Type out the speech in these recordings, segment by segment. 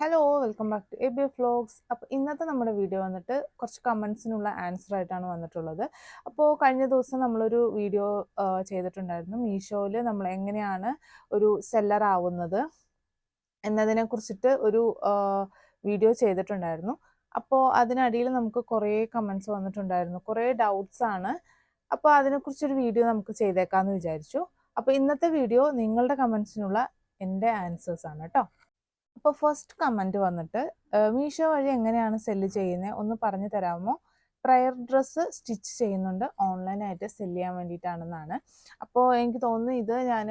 Hello welcome back to A B vlogs അപ്പോൾ ഇന്നത്തെ നമ്മുടെ വീഡിയോ വന്നിട്ട് കുറച്ച് കമൻസിനുള്ള ആൻസർ ആയിട്ടാണ് വന്നിട്ടുള്ളത്. അപ്പോൾ കഴിഞ്ഞ ദിവസം നമ്മളൊരു വീഡിയോ ചെയ്തിട്ടുണ്ടായിരുന്നു. മീഷോയിൽ നമ്മൾ എങ്ങനെയാണ് ഒരു സെല്ലർ ആവുന്നത് എന്നതിനെ കുറിച്ചിട്ട് ഒരു വീഡിയോ ചെയ്തിട്ടുണ്ടായിരുന്നു. അപ്പോൾ അതിനടിയിൽ നമുക്ക് കുറേ കമൻസ് വന്നിട്ടുണ്ടായിരുന്നു. കുറേ ഡൗട്ട്സ് ആണ്. അപ്പോൾ അതിനെക്കുറിച്ചൊരു വീഡിയോ നമുക്ക് ചെയ്തേക്കാമെന്ന് വിചാരിച്ചു. അപ്പോൾ ഇന്നത്തെ വീഡിയോ നിങ്ങളുടെ കമൻസിനുള്ള എന്റെ ആൻസേഴ്സ് ആണ് കേട്ടോ. അപ്പോൾ ഫസ്റ്റ് കമന്റ് വന്നിട്ട് മീഷോ വഴി എങ്ങനെയാണ് സെല്ല് ചെയ്യുന്നത് ഒന്ന് പറഞ്ഞു തരാമോ? പ്രയർ ഡ്രസ്സ് സ്റ്റിച്ച് ചെയ്യുന്നുണ്ട്. ഓൺലൈനായിട്ട് സെൽ ചെയ്യാൻ വേണ്ടിയിട്ടാണെന്നാണ്. അപ്പോൾ എനിക്ക് തോന്നുന്നു ഇത് ഞാൻ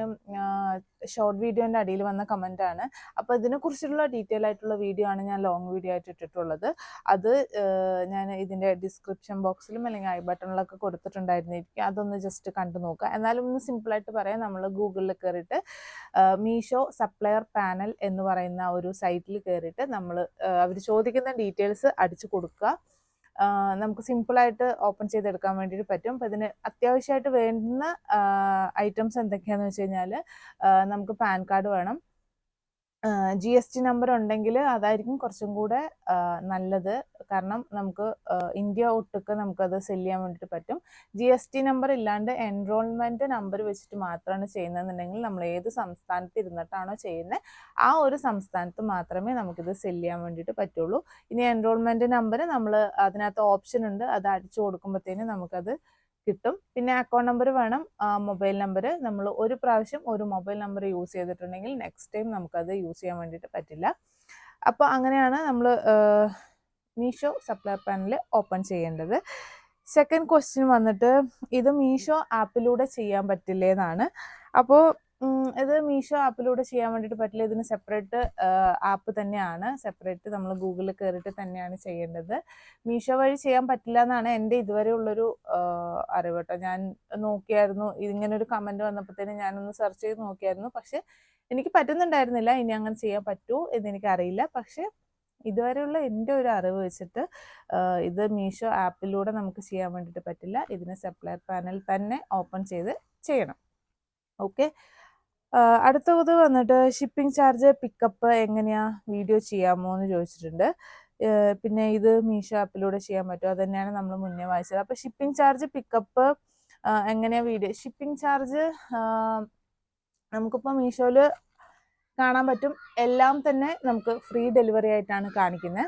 ഷോർട്ട് വീഡിയോന്റെ അടിയിൽ വന്ന കമന്റ് ആണ്. അപ്പോൾ ഇതിനെക്കുറിച്ചുള്ള ഡീറ്റെയിൽ ആയിട്ടുള്ള വീഡിയോ ആണ് ഞാൻ ലോങ് വീഡിയോ ആയിട്ട് ഇട്ടിട്ടുള്ളത്. അത് ഞാൻ ഇതിന്റെ ഡിസ്ക്രിപ്ഷൻ ബോക്സിലും അല്ലെങ്കിൽ ഐ ബട്ടണിലൊക്കെ കൊടുത്തിട്ടുണ്ടായിരുന്നിരിക്കും അതൊന്ന് ജസ്റ്റ് കണ്ടു നോക്കുക. എന്നാലും ഒന്ന് സിമ്പിളായിട്ട് പറയാം. നമ്മൾ ഗൂഗിളിൽ കയറിയിട്ട് മീഷോ സപ്ലയർ പാനൽ എന്ന് പറയുന്ന ഒരു സൈറ്റിൽ കയറിയിട്ട് നമ്മൾ അവർ ചോദിക്കുന്ന ഡീറ്റെയിൽസ് അടിച്ചു കൊടുക്കുക. നമുക്ക് സിമ്പിളായിട്ട് ഓപ്പൺ ചെയ്തെടുക്കാൻ വേണ്ടിയിട്ട് പറ്റും. അപ്പം ഇതിന് അത്യാവശ്യമായിട്ട് വേണ്ടുന്ന ഐറ്റംസ് എന്തൊക്കെയാണെന്ന് വെച്ച് കഴിഞ്ഞാൽ നമുക്ക് പാൻ കാർഡ് വേണം. ജി എസ് ടി നമ്പർ ഉണ്ടെങ്കിൽ അതായിരിക്കും കുറച്ചും കൂടെ നല്ലത്. കാരണം നമുക്ക് ഇന്ത്യ ഒട്ടുക്ക് നമുക്കത് സെൽ ചെയ്യാൻ വേണ്ടിയിട്ട് പറ്റും. ജി എസ് ടി നമ്പർ ഇല്ലാണ്ട് എൻറോൾമെന്റ് നമ്പർ വെച്ചിട്ട് മാത്രമാണ് ചെയ്യുന്നതെന്നുണ്ടെങ്കിൽ നമ്മൾ ഏത് സംസ്ഥാനത്ത് ഇരുന്നിട്ടാണോ ചെയ്യുന്നത് ആ ഒരു സംസ്ഥാനത്ത് മാത്രമേ നമുക്കിത് സെൽ ചെയ്യാൻ വേണ്ടിയിട്ട് പറ്റുള്ളൂ. ഇനി എൻറോൾമെന്റ് നമ്പർ നമ്മൾ അതിനകത്ത് ഓപ്ഷൻ ഉണ്ട്. അത് അടിച്ചു കൊടുക്കുമ്പോഴത്തേനും നമുക്കത് കിട്ടും. പിന്നെ അക്കൗണ്ട് നമ്പർ വേണം. മൊബൈൽ നമ്പർ നമ്മൾ ഒരു പ്രാവശ്യം ഒരു മൊബൈൽ നമ്പർ യൂസ് ചെയ്തിട്ടുണ്ടെങ്കിൽ നെക്സ്റ്റ് ടൈം നമുക്കത് യൂസ് ചെയ്യാൻ വേണ്ടിയിട്ട് പറ്റില്ല. അപ്പോൾ അങ്ങനെയാണ് നമ്മൾ മീഷോ സപ്ലൈ പാനൽ ഓപ്പൺ ചെയ്യേണ്ടത്. സെക്കൻഡ് ക്വസ്റ്റ്യൻ വന്നിട്ട് ഇത് മീഷോ ആപ്പിലൂടെ ചെയ്യാൻ പറ്റില്ലേ എന്നാണ് അപ്പോൾ ഇത് മീഷോ ആപ്പിലൂടെ ചെയ്യാൻ വേണ്ടിയിട്ട് പറ്റില്ല. ഇതിന് സെപ്പറേറ്റ് ആപ്പ് തന്നെയാണ്. സെപ്പറേറ്റ് നമ്മൾ ഗൂഗിളിൽ കയറിയിട്ട് തന്നെയാണ് ചെയ്യേണ്ടത്. മീഷോ വഴി ചെയ്യാൻ പറ്റില്ല എന്നാണ് എന്റെ ഇതുവരെ ഉള്ളൊരു അറിവ് കേട്ടോ. ഞാൻ നോക്കിയായിരുന്നു. ഇതിങ്ങനെ ഒരു കമന്റ് വന്നപ്പോഴത്തേനും ഞാനൊന്ന് സെർച്ച് ചെയ്ത് നോക്കിയായിരുന്നു. പക്ഷെ എനിക്ക് പറ്റുന്നുണ്ടായിരുന്നില്ല. ഇനി അങ്ങനെ ചെയ്യാൻ പറ്റൂ എന്ന് എനിക്കറിയില്ല. പക്ഷെ ഇതുവരെയുള്ള എന്റെ ഒരു അറിവ് വെച്ചിട്ട് ഇത് മീഷോ ആപ്പിലൂടെ നമുക്ക് ചെയ്യാൻ വേണ്ടിയിട്ട് പറ്റില്ല. ഇതിന് സപ്ലയർ പാനൽ തന്നെ ഓപ്പൺ ചെയ്ത് ചെയ്യണം. ഓക്കെ അടുത്തത് വന്നിട്ട് ഷിപ്പിംഗ് ചാർജ് പിക്കപ്പ് എങ്ങനെയാ വീഡിയോ ചെയ്യാമോ എന്ന് ചോദിച്ചിട്ടുണ്ട്. പിന്നെ ഇത് മീഷോ ആപ്പിലൂടെ ചെയ്യാൻ പറ്റുമോ? അത് തന്നെയാണ് നമ്മൾ മുന്നേ വായിച്ചത്. അപ്പോൾ ഷിപ്പിംഗ് ചാർജ് പിക്കപ്പ് എങ്ങനെയാ വീഡിയോ ഷിപ്പിംഗ് ചാർജ് നമുക്കിപ്പോൾ മീഷോയിൽ കാണാൻ പറ്റും. എല്ലാം തന്നെ നമുക്ക് ഫ്രീ ഡെലിവറി ആയിട്ടാണ് കാണിക്കുന്നത്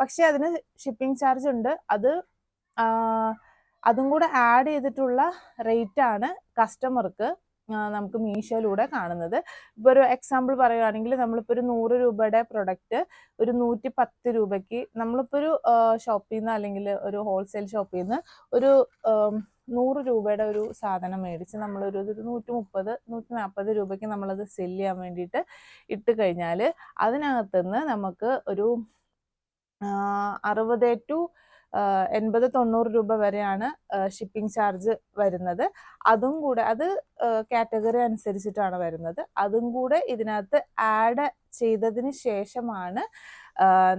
പക്ഷേ അതിന് ഷിപ്പിംഗ് ചാർജ് ഉണ്ട്. അത് അതും കൂടെ ആഡ് ചെയ്തിട്ടുള്ള റേറ്റാണ് കസ്റ്റമർക്ക് നമുക്ക് മീഷോയിലൂടെ കാണുന്നത്. ഇപ്പോൾ ഒരു എക്സാമ്പിൾ പറയുകയാണെങ്കിൽ നമ്മളിപ്പോൾ ഒരു നൂറ് രൂപയുടെ പ്രൊഡക്റ്റ് ഒരു നൂറ്റി പത്ത് രൂപയ്ക്ക് നമ്മളിപ്പോൾ ഒരു ഷോപ്പിൽ നിന്ന് അല്ലെങ്കിൽ ഒരു ഹോൾസെയിൽ ഷോപ്പിൽ നിന്ന് ഒരു നൂറ് രൂപയുടെ ഒരു സാധനം മേടിച്ച് നമ്മളൊരു ഒരു നൂറ്റി മുപ്പത് നൂറ്റി നാൽപ്പത് രൂപയ്ക്ക് നമ്മളത് സെൽ ചെയ്യാൻ വേണ്ടിയിട്ട് ഇട്ട് കഴിഞ്ഞാൽ അതിനകത്തുനിന്ന് നമുക്ക് ഒരു അറുപത് ടു എൺപത് തൊണ്ണൂറ് രൂപ വരെയാണ് ഷിപ്പിംഗ് ചാർജ് വരുന്നത്. അതും കൂടെ അത് കാറ്റഗറി അനുസരിച്ചിട്ടാണ് വരുന്നത്. അതും കൂടെ ഇതിനകത്ത് ആഡ് ചെയ്തതിന് ശേഷമാണ്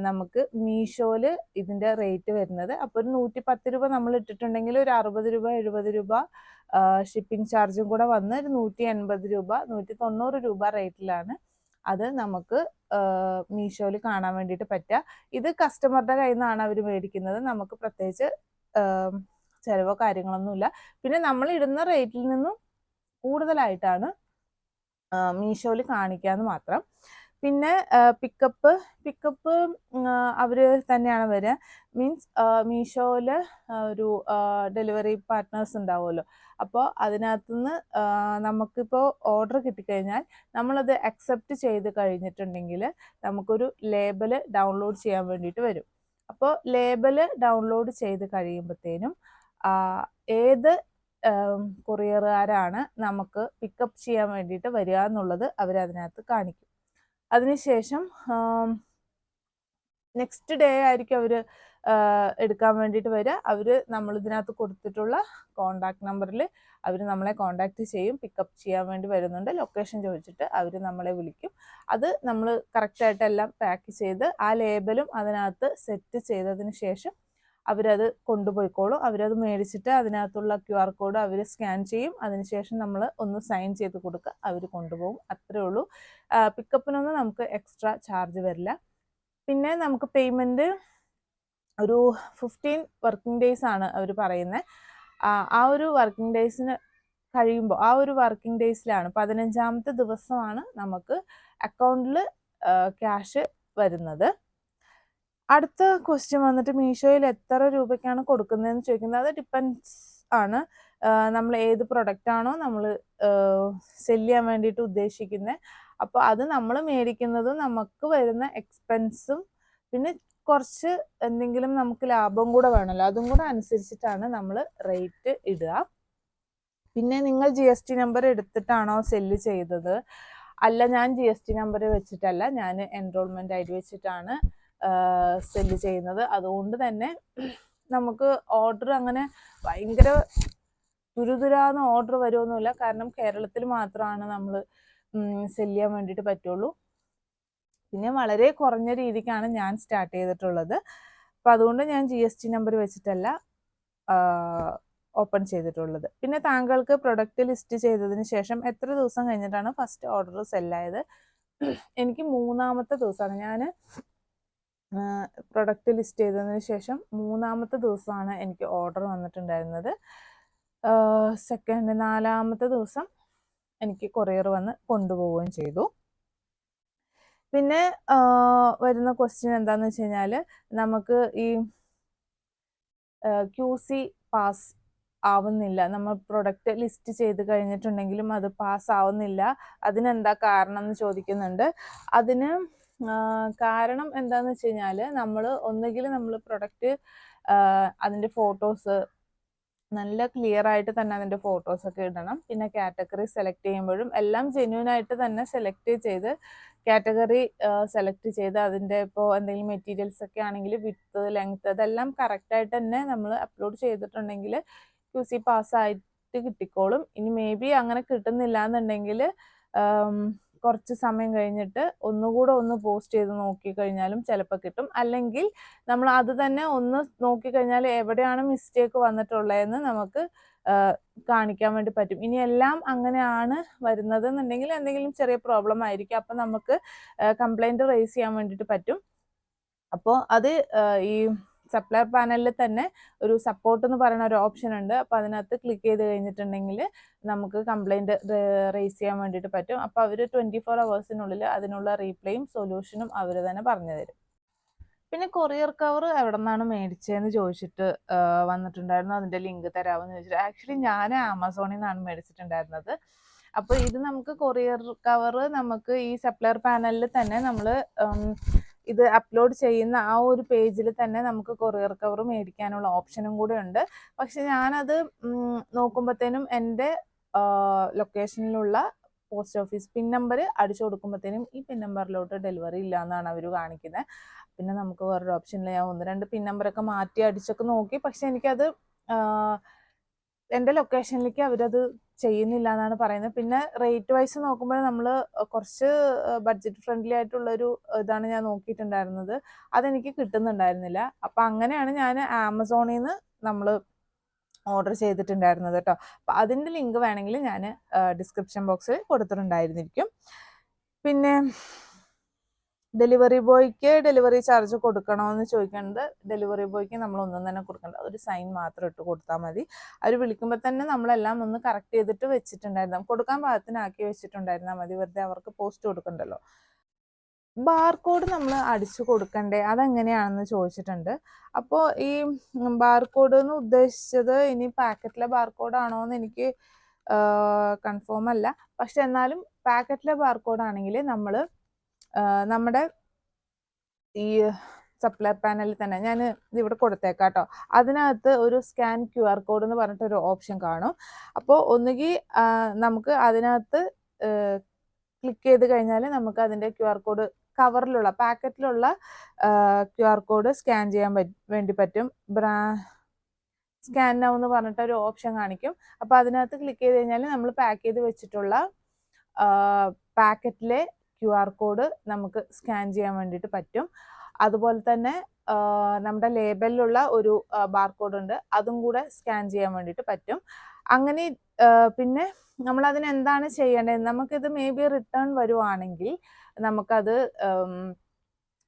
നമുക്ക് മീഷോയിൽ ഇതിന്റെ റേറ്റ് വരുന്നത്. അപ്പോൾ ഒരു നൂറ്റി പത്ത് രൂപ നമ്മൾ ഇട്ടിട്ടുണ്ടെങ്കിൽ ഒരു അറുപത് രൂപ എഴുപത് രൂപ ഷിപ്പിംഗ് ചാർജും കൂടെ വന്ന് ഒരു നൂറ്റി എൺപത് രൂപ നൂറ്റി തൊണ്ണൂറ് രൂപ റേറ്റിലാണ് അത് നമുക്ക് മീഷോയിൽ കാണാൻ വേണ്ടിയിട്ട് പറ്റുക. ഇത് കസ്റ്റമറുടെ കയ്യിൽ നിന്നാണ് അവർ മേടിക്കുന്നത്. നമുക്ക് പ്രത്യേകിച്ച് ചിലവോ കാര്യങ്ങളൊന്നുമില്ല പിന്നെ നമ്മൾ ഇടുന്ന റേറ്റിൽ നിന്നും കൂടുതലായിട്ടാണ് മീഷോയിൽ കാണിക്കാന്ന് മാത്രം. പിന്നെ പിക്കപ്പ് പിക്കപ്പ് അവർ തന്നെയാണ് വരിക മീൻസ് മീഷോയിൽ ഒരു ഡെലിവറി പാർട്ട്നേഴ്സ് ഉണ്ടാവുമല്ലോ. അപ്പോൾ അതിനകത്തുനിന്ന് നമുക്കിപ്പോൾ ഓർഡർ കിട്ടിക്കഴിഞ്ഞാൽ നമ്മളത് അക്സെപ്റ്റ് ചെയ്ത് കഴിഞ്ഞിട്ടുണ്ടെങ്കിൽ നമുക്കൊരു ലേബൽ ഡൗൺലോഡ് ചെയ്യാൻ വേണ്ടിയിട്ട് വരും. അപ്പോൾ ലേബൽ ഡൗൺലോഡ് ചെയ്ത് കഴിയുമ്പോഴത്തേനും ഏത് കൊറിയറുകാരാണ് നമുക്ക് പിക്കപ്പ് ചെയ്യാൻ വേണ്ടിയിട്ട് വരിക എന്നുള്ളത് അവരതിനകത്ത് കാണിക്കും. അതിനുശേഷം നെക്സ്റ്റ് ഡേ ആയിരിക്കും അവർ എടുക്കാൻ വേണ്ടിയിട്ട് വരിക. അവർ നമ്മൾ ഇതിനകത്ത് കൊടുത്തിട്ടുള്ള കോണ്ടാക്ട് നമ്പറിൽ അവർ നമ്മളെ കോണ്ടാക്ട് ചെയ്യും പിക്കപ്പ് ചെയ്യാൻ വേണ്ടി വരുന്നുണ്ട്. ലൊക്കേഷൻ ചോദിച്ചിട്ട് അവർ നമ്മളെ വിളിക്കും. അത് നമ്മൾ കറക്റ്റായിട്ടെല്ലാം പാക്ക് ചെയ്ത് ആ ലേബലും അതിനകത്ത് സെറ്റ് ചെയ്തതിന് ശേഷം അവരത് കൊണ്ടുപോയിക്കോളും. അവരത് മേടിച്ചിട്ട് അതിനകത്തുള്ള ക്യു ആർ കോഡ് അവർ സ്കാൻ ചെയ്യും. അതിനുശേഷം നമ്മൾ ഒന്ന് സൈൻ ചെയ്ത് കൊടുക്കുക. അവർ കൊണ്ടുപോകും. അത്രേ ഉള്ളൂ. പിക്കപ്പിനൊന്നും നമുക്ക് എക്സ്ട്രാ ചാർജ് വരില്ല. പിന്നെ നമുക്ക് പേയ്മെന്റ് ഒരു ഫിഫ്റ്റീൻ വർക്കിംഗ് ഡേയ്സ് ആണ് അവർ പറയുന്നത് ആ ഒരു വർക്കിംഗ് ഡേയ്സിന് കഴിയുമ്പോൾ ആ ഒരു വർക്കിംഗ് ഡേയ്സിലാണ് പതിനഞ്ചാമത്തെ ദിവസമാണ് നമുക്ക് അക്കൗണ്ടിൽ ക്യാഷ് വരുന്നത്. അടുത്ത ക്വസ്റ്റ്യൻ വന്നിട്ട് മീഷോയിൽ എത്ര രൂപയ്ക്കാണ് കൊടുക്കുന്നതെന്ന് ചോദിക്കുന്നത്. അത് ഡിപ്പെൻസ് ആണ്. നമ്മൾ ഏത് പ്രൊഡക്റ്റ് ആണോ നമ്മൾ സെൽ ചെയ്യാൻ വേണ്ടിയിട്ട് ഉദ്ദേശിക്കുന്നത് അപ്പോൾ അത് നമ്മൾ മേടിക്കുന്നതും നമുക്ക് വരുന്ന എക്സ്പെൻസും പിന്നെ കുറച്ച് എന്തെങ്കിലും നമുക്ക് ലാഭം കൂടെ വേണമല്ലോ അതും കൂടെ അനുസരിച്ചിട്ടാണ് നമ്മൾ റേറ്റ് ഇടുക. പിന്നെ നിങ്ങൾ ജി എസ് ടി നമ്പർ എടുത്തിട്ടാണോ സെല്ല് ചെയ്തത്? അല്ല ഞാൻ ജി എസ് ടി നമ്പർ വെച്ചിട്ടല്ല. ഞാൻ എൻറോൾമെന്റ് ഐ ഡി വെച്ചിട്ടാണ് സെല്ല് ചെയ്യുന്നത്. അതുകൊണ്ട് തന്നെ നമുക്ക് ഓർഡർ അങ്ങനെ ഭയങ്കര തുരുതുരാന്ന് ഓർഡർ വരുമൊന്നുമില്ല കാരണം കേരളത്തിൽ മാത്രമാണ് നമ്മൾ സെല്ല് ചെയ്യാൻ വേണ്ടിയിട്ട് പറ്റുള്ളൂ. പിന്നെ വളരെ കുറഞ്ഞ രീതിക്കാണ് ഞാൻ സ്റ്റാർട്ട് ചെയ്തിട്ടുള്ളത്. അപ്പം അതുകൊണ്ട് ഞാൻ ജി എസ് ടി നമ്പർ വെച്ചിട്ടല്ല ഓപ്പൺ ചെയ്തിട്ടുള്ളത്. പിന്നെ താങ്കൾക്ക് പ്രൊഡക്റ്റ് ലിസ്റ്റ് ചെയ്തതിന് ശേഷം എത്ര ദിവസം കഴിഞ്ഞിട്ടാണ് ഫസ്റ്റ് ഓർഡർ സെല്ലായത് എനിക്ക് മൂന്നാമത്തെ ദിവസമാണ്. ഞാൻ പ്രൊഡക്റ്റ് ലിസ്റ്റ് ചെയ്തതിന് ശേഷം മൂന്നാമത്തെ ദിവസമാണ് എനിക്ക് ഓർഡർ വന്നിട്ടുണ്ടായിരുന്നത്. സെക്കൻഡ് നാലാമത്തെ ദിവസം എനിക്ക് കൊറിയർ വന്ന് കൊണ്ടുപോവുകയും ചെയ്തു. പിന്നെ വരുന്ന ക്വസ്റ്റ്യൻ എന്താണെന്ന് വെച്ച് കഴിഞ്ഞാൽ നമുക്ക് ഈ ക്യു സി പാസ് ആവുന്നില്ല. നമ്മൾ പ്രൊഡക്റ്റ് ലിസ്റ്റ് ചെയ്ത് കഴിഞ്ഞിട്ടുണ്ടെങ്കിലും അത് പാസ് ആവുന്നില്ല. അതിനെന്താ കാരണം എന്ന് ചോദിക്കുന്നുണ്ട്. അതിന് കാരണം എന്താന്ന് വെച്ച് കഴിഞ്ഞാൽ നമ്മൾ ഒന്നുകിൽ നമ്മൾ പ്രൊഡക്റ്റ് അതിന്റെ ഫോട്ടോസ് നല്ല ക്ലിയർ ആയിട്ട് തന്നെ അതിന്റെ ഫോട്ടോസൊക്കെ ഇടണം. പിന്നെ കാറ്റഗറി സെലക്ട് ചെയ്യുമ്പോഴും എല്ലാം ജെന്യൂൻ ആയിട്ട് തന്നെ സെലക്ട് ചെയ്ത് കാറ്റഗറി സെലക്ട് ചെയ്ത് അതിന്റെ ഇപ്പോൾ എന്തെങ്കിലും മെറ്റീരിയൽസ് ഒക്കെ ആണെങ്കിൽ വിത്ത് ലെങ്ത് അതെല്ലാം കറക്റ്റായിട്ട് തന്നെ നമ്മൾ അപ്ലോഡ് ചെയ്തിട്ടുണ്ടെങ്കിൽ ക്യു സി പാസ്സായിട്ട് കിട്ടിക്കോളും. ഇനി മേ ബി അങ്ങനെ കിട്ടുന്നില്ല എന്നുണ്ടെങ്കിൽ കുറച്ച് സമയം കഴിഞ്ഞിട്ട് ഒന്നുകൂടെ ഒന്ന് പോസ്റ്റ് ചെയ്ത് നോക്കിക്കഴിഞ്ഞാലും ചിലപ്പോൾ കിട്ടും. അല്ലെങ്കിൽ നമ്മൾ അത് തന്നെ ഒന്ന് നോക്കിക്കഴിഞ്ഞാൽ എവിടെയാണ് മിസ്റ്റേക്ക് വന്നിട്ടുള്ളതെന്ന് നമുക്ക് കാണിക്കാൻ വേണ്ടി പറ്റും. ഇനി എല്ലാം അങ്ങനെയാണ് വരുന്നത് എന്നുണ്ടെങ്കിൽ എന്തെങ്കിലും ചെറിയ പ്രോബ്ലം ആയിരിക്കും. അപ്പം നമുക്ക് കംപ്ലൈന്റ് റേസ് ചെയ്യാൻ വേണ്ടിയിട്ട് പറ്റും. അപ്പോൾ അത് ഈ സപ്ലയർ പാനലിൽ തന്നെ ഒരു സപ്പോർട്ട് എന്ന് പറയുന്ന ഒരു ഓപ്ഷൻ ഉണ്ട്. അപ്പോൾ അതിനകത്ത് ക്ലിക്ക് ചെയ്ത് കഴിഞ്ഞിട്ടുണ്ടെങ്കിൽ നമുക്ക് കംപ്ലൈന്റ് റേസ് ചെയ്യാൻ വേണ്ടിയിട്ട് പറ്റും. അപ്പോൾ അവർ ട്വന്റി ഫോർ അവേഴ്സിനുള്ളിൽ അതിനുള്ള റീപ്ലേയും സൊല്യൂഷനും അവർ തന്നെ പറഞ്ഞു തരും. പിന്നെ കൊറിയർ കവർ എവിടെ നിന്നാണ് മേടിച്ചതെന്ന് ചോദിച്ചിട്ട് വന്നിട്ടുണ്ടായിരുന്നു. അതിന്റെ ലിങ്ക് തരാമെന്ന് ചോദിച്ചിട്ട്. ആക്ച്വലി ഞാൻ ആമസോണിൽ നിന്നാണ് മേടിച്ചിട്ടുണ്ടായിരുന്നത്. അപ്പോൾ ഇത് നമുക്ക് കൊറിയർ കവർ നമുക്ക് ഈ സപ്ലയർ പാനലിൽ തന്നെ നമ്മൾ ഇത് അപ്ലോഡ് ചെയ്യുന്ന ആ ഒരു പേജിൽ തന്നെ നമുക്ക് കൊറിയർ കവർ മേടിക്കാനുള്ള ഓപ്ഷനും കൂടെ ഉണ്ട്. പക്ഷെ ഞാനത് നോക്കുമ്പോഴത്തേനും എന്റെ ലൊക്കേഷനിലുള്ള പോസ്റ്റ് ഓഫീസ് പിൻ നമ്പർ അടിച്ചു കൊടുക്കുമ്പോഴത്തേനും ഈ പിൻ നമ്പറിലോട്ട് ഡെലിവറി ഇല്ല എന്നാണ് അവർ കാണിക്കുന്നത് പിന്നെ നമുക്ക് വേറൊരു ഓപ്ഷനിൽ ഞാൻ ഒന്ന് രണ്ട് പിൻ നമ്പറൊക്കെ മാറ്റി അടിച്ചൊക്കെ നോക്കി. പക്ഷെ എനിക്കത് എന്റെ ലൊക്കേഷനിലേക്ക് അവരത് ചെയ്യുന്നില്ല എന്നാണ് പറയുന്നത്. പിന്നെ റേറ്റ് വൈസ് നോക്കുമ്പോൾ നമ്മൾ കുറച്ച് ബഡ്ജറ്റ് ഫ്രണ്ട്ലി ആയിട്ടുള്ളൊരു ഇതാണ് ഞാൻ നോക്കിയിട്ടുണ്ടായിരുന്നത്. അതെനിക്ക് കിട്ടുന്നുണ്ടായിരുന്നില്ല. അപ്പം അങ്ങനെയാണ് ഞാൻ ആമസോണിൽ നിന്ന് നമ്മൾ ഓർഡർ ചെയ്തിട്ടുണ്ടായിരുന്നത് കേട്ടോ അപ്പം അതിന്റെ ലിങ്ക് വേണമെങ്കിൽ ഞാൻ ഡിസ്ക്രിപ്ഷൻ ബോക്സിൽ കൊടുത്തിട്ടുണ്ടായിരുന്നിരിക്കും. പിന്നെ ഡെലിവറി ബോയ്ക്ക് ഡെലിവറി ചാർജ് കൊടുക്കണോ എന്ന് ചോദിക്കുന്നത് ഡെലിവറി ബോയ്ക്ക് നമ്മൾ ഒന്നും തന്നെ കൊടുക്കണ്ട. ഒരു സൈൻ മാത്രം ഇട്ട് കൊടുത്താൽ മതി. അവർ വിളിക്കുമ്പോൾ തന്നെ നമ്മളെല്ലാം ഒന്ന് കറക്റ്റ് ചെയ്തിട്ട് വെച്ചിട്ടുണ്ടായിരുന്നു കൊടുക്കാൻ പാകത്തിനാക്കി വെച്ചിട്ടുണ്ടായിരുന്നാൽ മതി. വെറുതെ അവർക്ക് പോസ്റ്റ് കൊടുക്കണ്ടല്ലോ. ബാർകോഡ് നമ്മൾ അടിച്ചു കൊടുക്കണ്ടേ? അതെങ്ങനെയാണെന്ന് ചോദിച്ചിട്ടുണ്ട്. അപ്പോൾ ഈ ബാർകോഡ് എന്ന് ഉദ്ദേശിച്ചത് ഇനി പാക്കറ്റിലെ ബാർകോഡ് ആണോ എന്ന് എനിക്ക് കൺഫേം അല്ല. പക്ഷെ എന്നാലും പാക്കറ്റിലെ ബാർകോഡ് ആണെങ്കിൽ നമ്മൾ നമ്മുടെ ഈ സപ്ലൈ പാനലിൽ തന്നെ ഞാൻ ഇവിടെ കൊടുത്തേക്കാം കേട്ടോ അതിനകത്ത് ഒരു സ്കാൻ ക്യു ആർ കോഡ് എന്ന് പറഞ്ഞിട്ടൊരു ഓപ്ഷൻ കാണും. അപ്പോൾ ഒന്നുകിൽ നമുക്ക് അതിനകത്ത് ക്ലിക്ക് ചെയ്ത് കഴിഞ്ഞാൽ നമുക്ക് അതിന്റെ ക്യു ആർ കോഡ് കവറിലുള്ള പാക്കറ്റിലുള്ള ക്യു ആർ കോഡ് സ്കാൻ ചെയ്യാൻ വേണ്ടി പറ്റും. ബ്രാ സ്കാൻ നൗ എന്ന് പറഞ്ഞിട്ട് ഒരു ഓപ്ഷൻ കാണിക്കും. അപ്പോൾ അതിനകത്ത് ക്ലിക്ക് ചെയ്ത് കഴിഞ്ഞാൽ നമ്മൾ പാക്ക് ചെയ്ത് വെച്ചിട്ടുള്ള പാക്കറ്റിലെ ക്യു ആർ കോഡ് നമുക്ക് സ്കാൻ ചെയ്യാൻ വേണ്ടിയിട്ട് പറ്റും. അതുപോലെ തന്നെ നമ്മുടെ ലേബലിലുള്ള ഒരു ബാർകോഡ് ഉണ്ട്. അതും കൂടെ സ്കാൻ ചെയ്യാൻ വേണ്ടിയിട്ട് പറ്റും. അങ്ങനെ പിന്നെ നമ്മൾ അതിന് എന്താണ് ചെയ്യേണ്ടത്? നമുക്കിത് മേ ബി റിട്ടേൺ വരുവാണെങ്കിൽ നമുക്കത്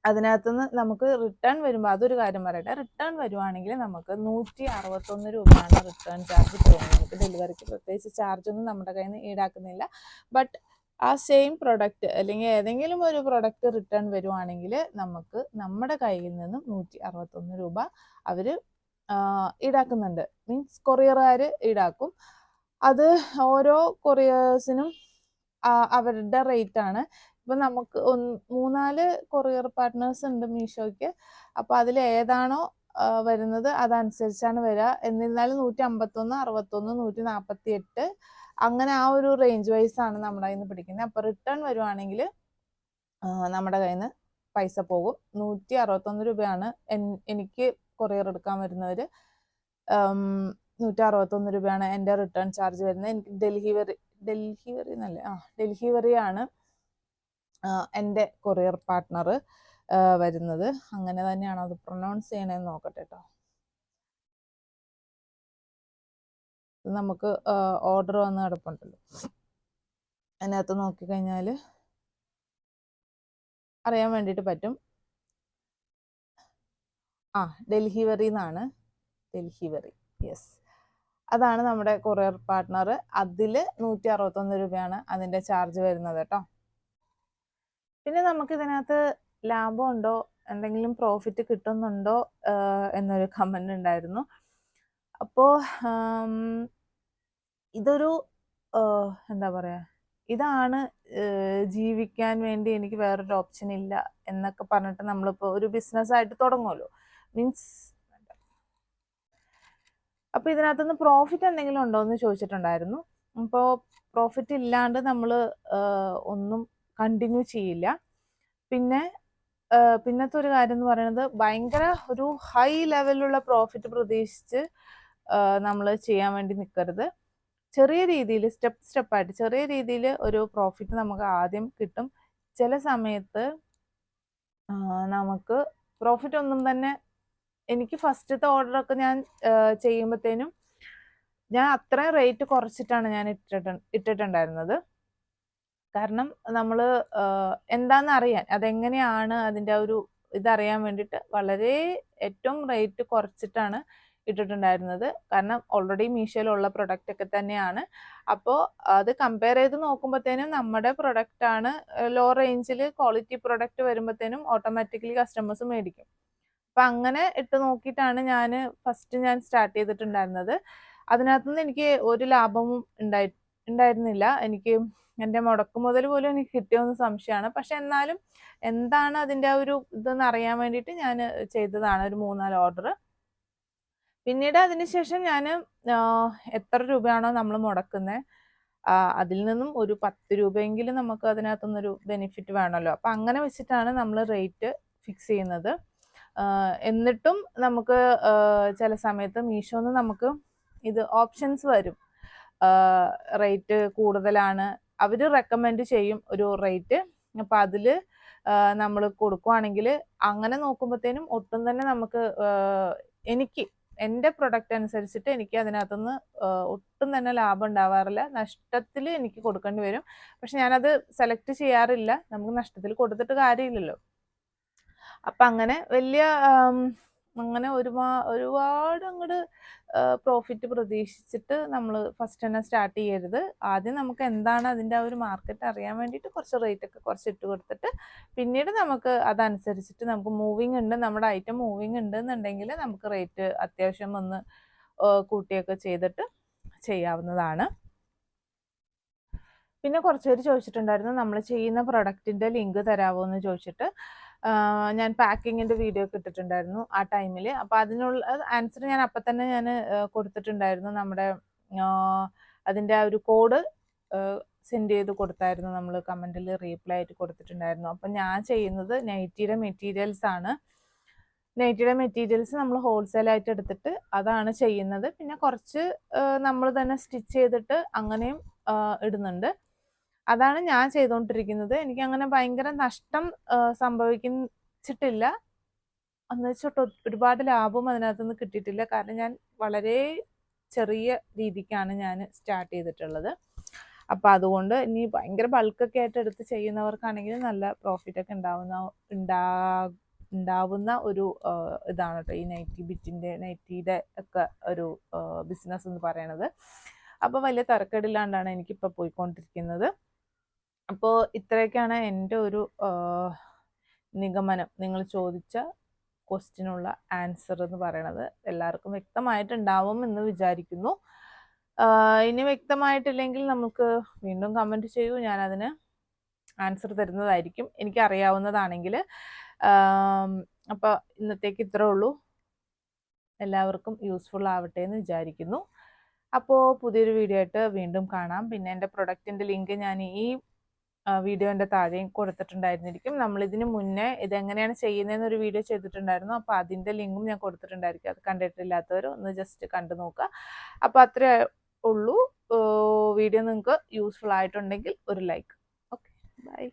അതിനകത്തുനിന്ന് നമുക്ക് റിട്ടേൺ വരുമ്പോൾ അതൊരു കാര്യം പറയട്ടെ. റിട്ടേൺ വരുവാണെങ്കിൽ നമുക്ക് നൂറ്റി അറുപത്തൊന്ന് രൂപയാണ് റിട്ടേൺ ചാർജ് പോകുന്നത്. നമുക്ക് ഡെലിവറിക്ക് പ്രത്യേകിച്ച് ചാർജ് ഒന്നും നമ്മുടെ കയ്യിൽ നിന്ന് ഈടാക്കുന്നില്ല. ബട്ട് ആ സെയിം പ്രൊഡക്റ്റ് അല്ലെങ്കിൽ ഏതെങ്കിലും ഒരു പ്രൊഡക്റ്റ് റിട്ടേൺ വരുവാണെങ്കിൽ നമുക്ക് നമ്മുടെ കയ്യിൽ നിന്നും നൂറ്റി അറുപത്തൊന്ന് രൂപ അവർ ഈടാക്കുന്നുണ്ട്. മീൻസ് കൊറിയറുകാർ ഈടാക്കും. അത് ഓരോ കൊറിയേഴ്സിനും അവരുടെ റേറ്റ് ആണ്. ഇപ്പൊ നമുക്ക് മൂന്നാൽ കൊറിയർ പാർട്ട്നേഴ്സ് ഉണ്ട് മീഷോയ്ക്ക്. അപ്പോൾ അതിൽ ഏതാണോ വരുന്നത് അതനുസരിച്ചാണ് വരിക എന്നിരുന്നാലും നൂറ്റി അമ്പത്തൊന്ന് അറുപത്തൊന്ന് നൂറ്റി നാൽപ്പത്തി എട്ട് അങ്ങനെ ആ ഒരു റേഞ്ച് വൈസ് ആണ് നമ്മുടെ കയ്യിൽ നിന്ന് പിടിക്കുന്നത് അപ്പൊ റിട്ടേൺ വരുവാണെങ്കിൽ നമ്മുടെ കയ്യിൽ നിന്ന് പൈസ പോകും. നൂറ്റി അറുപത്തൊന്ന് രൂപയാണ് എനിക്ക് കൊറിയർ എടുക്കാൻ വരുന്നവർ നൂറ്റി അറുപത്തൊന്ന് രൂപയാണ് എന്റെ റിട്ടേൺ ചാർജ് വരുന്നത്. എനിക്ക് ഡെലിവറി ഡെലിവറി എന്നല്ലേ ആ ഡൽഹി ആ, എന്റെ കൊറിയർ പാർട്ട്ണർ വരുന്നത്. അങ്ങനെ തന്നെയാണ് അത് പ്രൊനൗൺസ് ചെയ്യണേന്ന് നോക്കട്ടെ കേട്ടോ നമുക്ക് ഓർഡർ വന്ന് കിടപ്പുണ്ടല്ലോ. അതിനകത്ത് നോക്കിക്കഴിഞ്ഞാൽ അറിയാൻ വേണ്ടിയിട്ട് പറ്റും. ആ ഡൽഹി വെറി എന്നാണ്. ഡൽഹി ഡെലിവറി യെസ് അതാണ് നമ്മുടെ കൊറിയർ പാർട്ട്ണർ അതിൽ നൂറ്റി അറുപത്തൊന്ന് രൂപയാണ് അതിന്റെ ചാർജ് വരുന്നത് കേട്ടോ പിന്നെ നമുക്ക് ഇതിനകത്ത് ലാഭമുണ്ടോ എന്തെങ്കിലും പ്രോഫിറ്റ് കിട്ടുന്നുണ്ടോ? എന്നൊരു കമന്റ് ഉണ്ടായിരുന്നു. അപ്പോൾ ഇതൊരു എന്താ പറയുക ഇതാണ് ജീവിക്കാൻ വേണ്ടി എനിക്ക് വേറൊരു ഓപ്ഷൻ ഇല്ല എന്നൊക്കെ പറഞ്ഞിട്ട് നമ്മളിപ്പോൾ ഒരു ബിസിനസ്സായിട്ട് തുടങ്ങുമല്ലോ മീൻസ് അപ്പോൾ ഇതിനകത്തുനിന്ന് പ്രോഫിറ്റ് എന്തെങ്കിലും ഉണ്ടോ എന്ന് ചോദിച്ചിട്ടുണ്ടായിരുന്നു. അപ്പോൾ പ്രോഫിറ്റ് ഇല്ലാണ്ട് നമ്മൾ ഒന്നും കണ്ടിന്യൂ ചെയ്യില്ല. പിന്നെ പിന്നത്തെ ഒരു കാര്യം എന്ന് പറയുന്നത് ഭയങ്കര ഒരു ഹൈ ലെവലിലുള്ള പ്രോഫിറ്റ് പ്രതീക്ഷിച്ച് നമ്മൾ ചെയ്യാൻ വേണ്ടി നിൽക്കരുത് ചെറിയ രീതിയിൽ സ്റ്റെപ്പ് സ്റ്റെപ്പായിട്ട് ചെറിയ രീതിയിൽ ഒരു പ്രോഫിറ്റ് നമുക്ക് ആദ്യം കിട്ടും. ചില സമയത്ത് നമുക്ക് പ്രോഫിറ്റ് ഒന്നും തന്നെ എനിക്ക് ഫസ്റ്റത്തെ ഓർഡറൊക്കെ ഞാൻ ചെയ്യുമ്പോഴത്തേനും ഞാൻ അത്രയും റേറ്റ് കുറച്ചിട്ടാണ് ഞാൻ ഇട്ടിട്ട് ഇട്ടിട്ടുണ്ടായിരുന്നത്. കാരണം നമ്മൾ എന്താണെന്ന് അറിയാൻ അതെങ്ങനെയാണ് അതിന്റെ ഒരു ഇതറിയാൻ വേണ്ടിയിട്ട് വളരെ ഏറ്റവും റേറ്റ് കുറച്ചിട്ടാണ് ഇട്ടിട്ടുണ്ടായിരുന്നത്. കാരണം ഓൾറെഡി മീഷോയിലുള്ള പ്രൊഡക്റ്റ് ഒക്കെ തന്നെയാണ്. അപ്പോൾ അത് കമ്പയർ ചെയ്ത് നോക്കുമ്പോഴത്തേനും നമ്മുടെ പ്രൊഡക്റ്റ് ആണ് ലോ റേഞ്ചിൽ ക്വാളിറ്റി പ്രൊഡക്റ്റ് വരുമ്പോഴത്തേനും ഓട്ടോമാറ്റിക്കലി കസ്റ്റമേഴ്സ് മേടിക്കും. അപ്പം അങ്ങനെ ഇട്ട് നോക്കിയിട്ടാണ് ഞാൻ ഫസ്റ്റ് ഞാൻ സ്റ്റാർട്ട് ചെയ്തിട്ടുണ്ടായിരുന്നത്. അതിനകത്തുനിന്ന് എനിക്ക് ഒരു ലാഭവും ഉണ്ടായി ഉണ്ടായിരുന്നില്ല. എനിക്ക് എന്റെ മുടക്ക് മുതൽ പോലും എനിക്ക് കിട്ടിയോന്ന് സംശയമാണ്. പക്ഷെ എന്നാലും എന്താണ് അതിന്റെ ഒരു ഇതെന്ന് അറിയാൻ വേണ്ടിയിട്ട് ഞാൻ ചെയ്തതാണ് ഒരു മൂന്നാൽ ഓർഡർ പിന്നീട് അതിനുശേഷം ഞാൻ എത്ര രൂപയാണോ നമ്മൾ മുടക്കുന്നത് അതിൽ നിന്നും ഒരു പത്ത് രൂപയെങ്കിലും നമുക്ക് അതിനകത്തുനിന്നൊരു ബെനിഫിറ്റ് വേണമല്ലോ. അപ്പം അങ്ങനെ വെച്ചിട്ടാണ് നമ്മൾ റേറ്റ് ഫിക്സ് ചെയ്യുന്നത്. എന്നിട്ടും നമുക്ക് ചില സമയത്ത് മീഷോന്ന് നമുക്ക് ഇത് ഓപ്ഷൻസ് വരും. റേറ്റ് കൂടുതലാണ് അവർ റെക്കമെൻഡ് ചെയ്യും ഒരു റേറ്റ് അപ്പം അതിൽ നമ്മൾ കൊടുക്കുവാണെങ്കിൽ അങ്ങനെ നോക്കുമ്പോഴത്തേനും ഒട്ടും തന്നെ നമുക്ക് എനിക്ക് എന്റെ പ്രൊഡക്റ്റ് അനുസരിച്ചിട്ട് എനിക്ക് അതിനകത്തുനിന്ന് ഒട്ടും തന്നെ ലാഭം ഉണ്ടാവാറില്ല. നഷ്ടത്തിൽ എനിക്ക് കൊടുക്കേണ്ടി വരും. പക്ഷെ ഞാനത് സെലക്ട് ചെയ്യാറില്ല. നമുക്ക് നഷ്ടത്തിൽ കൊടുത്തിട്ട് കാര്യമില്ലല്ലോ. അപ്പം അങ്ങനെ വലിയ അങ്ങനെ ഒരുപാ ഒരുപാട് അങ്ങോട്ട് പ്രോഫിറ്റ് പ്രതീക്ഷിച്ചിട്ട് നമ്മൾ ഫസ്റ്റ് തന്നെ സ്റ്റാർട്ട് ചെയ്യരുത്. ആദ്യം നമുക്ക് എന്താണ് അതിന്റെ ആ ഒരു മാർക്കറ്റ് അറിയാൻ വേണ്ടിയിട്ട് കുറച്ച് റേറ്റ് ഒക്കെ കുറച്ച് ഇട്ട് കൊടുത്തിട്ട് പിന്നീട് നമുക്ക് അതനുസരിച്ചിട്ട് നമുക്ക് മൂവിങ് ഉണ്ട് നമ്മുടെ ഐറ്റം മൂവിങ് ഉണ്ട് എന്നുണ്ടെങ്കിൽ നമുക്ക് റേറ്റ് അത്യാവശ്യം ഒന്ന് കൂട്ടിയൊക്കെ ചെയ്തിട്ട് ചെയ്യാവുന്നതാണ്. പിന്നെ കുറച്ച് പേര് ചോദിച്ചിട്ടുണ്ടായിരുന്നു നമ്മൾ ചെയ്യുന്ന പ്രൊഡക്റ്റിന്റെ ലിങ്ക് തരാമോ എന്ന് ചോദിച്ചിട്ട്. ഞാൻ പാക്കിങ്ങിന്റെ വീഡിയോ ഒക്കെ ഇട്ടിട്ടുണ്ടായിരുന്നു ആ ടൈമിൽ അപ്പോൾ അതിനുള്ള ആൻസർ ഞാൻ അപ്പം തന്നെ ഞാൻ കൊടുത്തിട്ടുണ്ടായിരുന്നു. നമ്മുടെ അതിന്റെ ആ ഒരു കോഡ് സെൻഡ് ചെയ്ത് കൊടുത്തായിരുന്നു നമ്മൾ കമന്റിൽ റീപ്ലൈ ആയിട്ട് കൊടുത്തിട്ടുണ്ടായിരുന്നു. അപ്പം ഞാൻ ചെയ്യുന്നത് നൈറ്റിയുടെ മെറ്റീരിയൽസ് ആണ്. നൈറ്റിയുടെ മെറ്റീരിയൽസ് നമ്മൾ ഹോൾസെയിലായിട്ട് എടുത്തിട്ട് അതാണ് ചെയ്യുന്നത്. പിന്നെ കുറച്ച് നമ്മൾ തന്നെ സ്റ്റിച്ച് ചെയ്തിട്ട് അങ്ങനെയും ഇടുന്നുണ്ട്. അതാണ് ഞാൻ ചെയ്തുകൊണ്ടിരിക്കുന്നത് എനിക്ക് അങ്ങനെ ഭയങ്കര നഷ്ടം സംഭവിക്കിട്ടില്ല എന്ന് വെച്ചിട്ട് ഒരുപാട് ലാഭം അതിനകത്ത് നിന്ന് കിട്ടിയിട്ടില്ല. കാരണം ഞാൻ വളരെ ചെറിയ രീതിക്കാണ് ഞാൻ സ്റ്റാർട്ട് ചെയ്തിട്ടുള്ളത്. അപ്പോൾ അതുകൊണ്ട് ഇനി ഭയങ്കര ബൾക്കൊക്കെ ആയിട്ട് എടുത്ത് ചെയ്യുന്നവർക്കാണെങ്കിൽ നല്ല പ്രോഫിറ്റ് ഒക്കെ ഉണ്ടാവുന്ന ഉണ്ടാ ഉണ്ടാവുന്ന ഒരു ഇതാണ് കേട്ടോ ഈ നൈറ്റി ബിറ്റിന്റെ നൈറ്റിയുടെ ഒക്കെ ഒരു ബിസിനസ് എന്ന് പറയണത്. അപ്പോൾ വലിയ തരക്കേടില്ലാണ്ടാണ് എനിക്കിപ്പോൾ പോയിക്കൊണ്ടിരിക്കുന്നത്. അപ്പോൾ ഇത്രയൊക്കെയാണ് എന്റെ ഒരു നിഗമനം. നിങ്ങൾ ചോദിച്ച ക്വസ്റ്റിനുള്ള ആൻസർ എന്ന് പറയണത് എല്ലാവർക്കും വ്യക്തമായിട്ടുണ്ടാവും എന്ന് വിചാരിക്കുന്നു. ഇനി വ്യക്തമായിട്ടില്ലെങ്കിൽ നമുക്ക് വീണ്ടും കമന്റ് ചെയ്യൂ. ഞാനതിന് ആൻസർ തരുന്നതായിരിക്കും. എനിക്ക് അറിയാവുന്നതാണെങ്കിൽ അപ്പോൾ ഇന്നത്തേക്ക് ഇത്രേ ഉള്ളൂ. എല്ലാവർക്കും യൂസ്ഫുൾ ആവട്ടെ എന്ന് വിചാരിക്കുന്നു. അപ്പോൾ പുതിയൊരു വീഡിയോ ആയിട്ട് വീണ്ടും കാണാം. പിന്നെ എന്റെ പ്രൊഡക്റ്റിന്റെ ലിങ്ക് ഞാൻ ഈ വീഡിയോന്റെ താഴെയും കൊടുത്തിട്ടുണ്ടായിരുന്നിരിക്കും. നമ്മൾ ഇതിന് മുന്നേ ഇതെങ്ങനെയാണ് ചെയ്യുന്നതെന്ന് ഒരു വീഡിയോ ചെയ്തിട്ടുണ്ടായിരുന്നു. അപ്പോൾ അതിന്റെ ലിങ്കും ഞാൻ കൊടുത്തിട്ടുണ്ടായിരിക്കും. അത് കണ്ടിട്ടില്ലാത്തവർ ഒന്ന് ജസ്റ്റ് കണ്ടു നോക്കുക. അപ്പോൾ അത്രേ ഉള്ളൂ. വീഡിയോ നിങ്ങൾക്ക് യൂസ്ഫുൾ ആയിട്ടുണ്ടെങ്കിൽ ഒരു ലൈക്ക് ഓക്കെ ബൈ